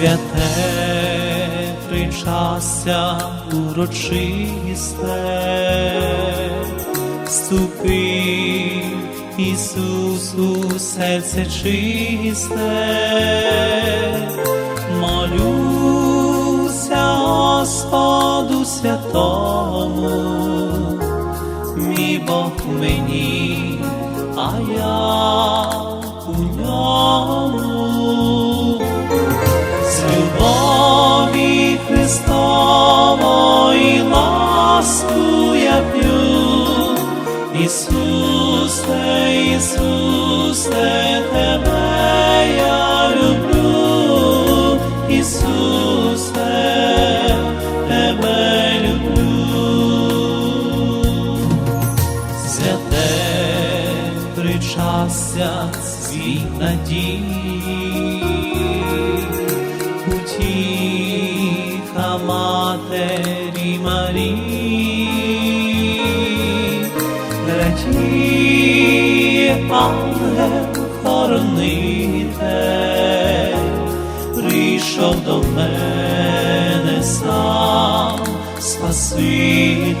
святе причастя урочисте, ступи, Ісус, у серце чисте, молюся Господу святому, мій Бог мені, а я надії, утіха матері Марії, радіє ангел хоронитель, прийшов до мене сам Спаситель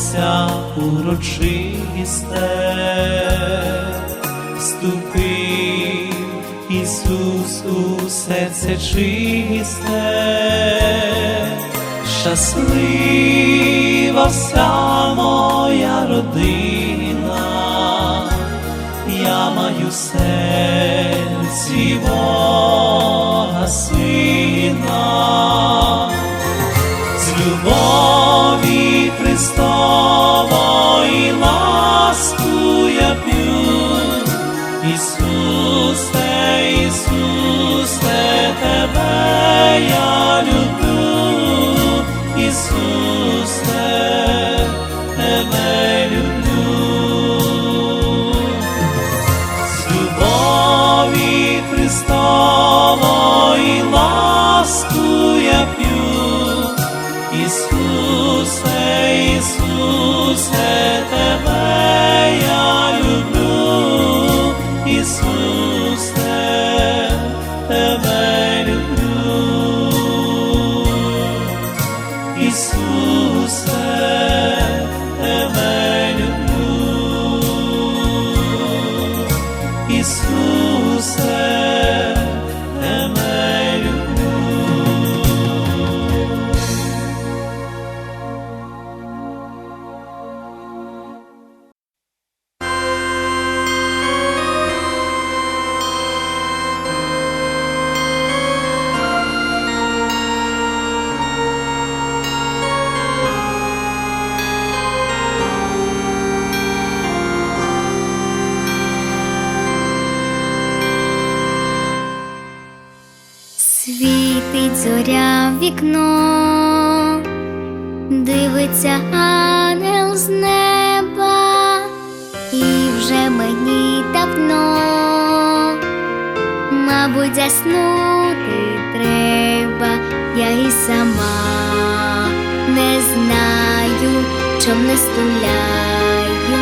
причастя урочисте, ступи, Ісус, у серце чисте, щаслива вся моя родина, я маю серці Бога сина Ісусе, Тебе люблю. З любові Христової ласку я п'ю, Ісусе, Ісусе, Ісусе, Світить зоря в вікно, дивиться ангел з неба, і вже мені давно, мабуть, заснути треба, я і сама не знаю, чом не стуляю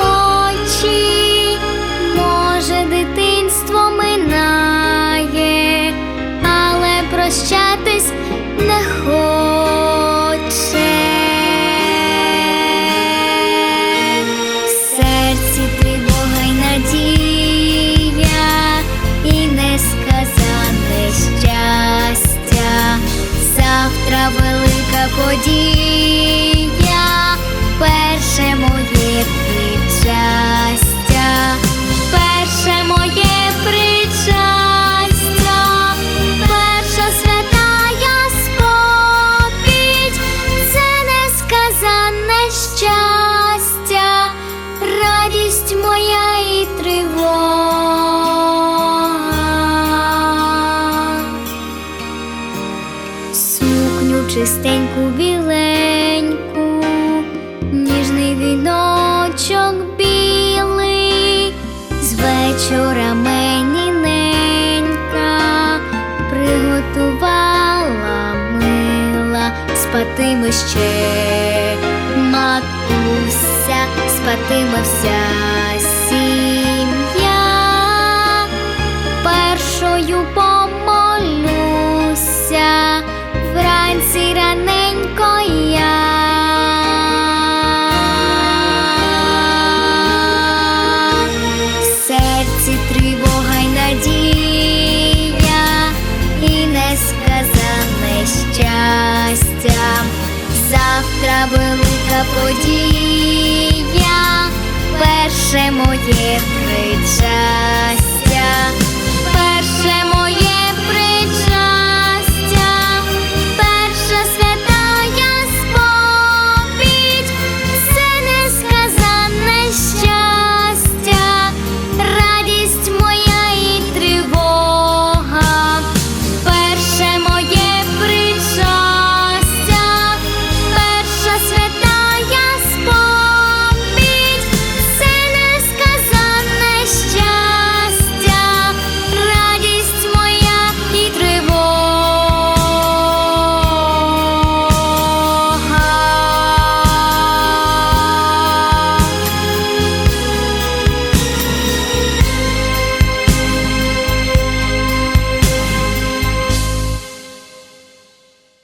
очі, може, дитинство ще. Матуся, спатиме вся подія, перше моє причастя.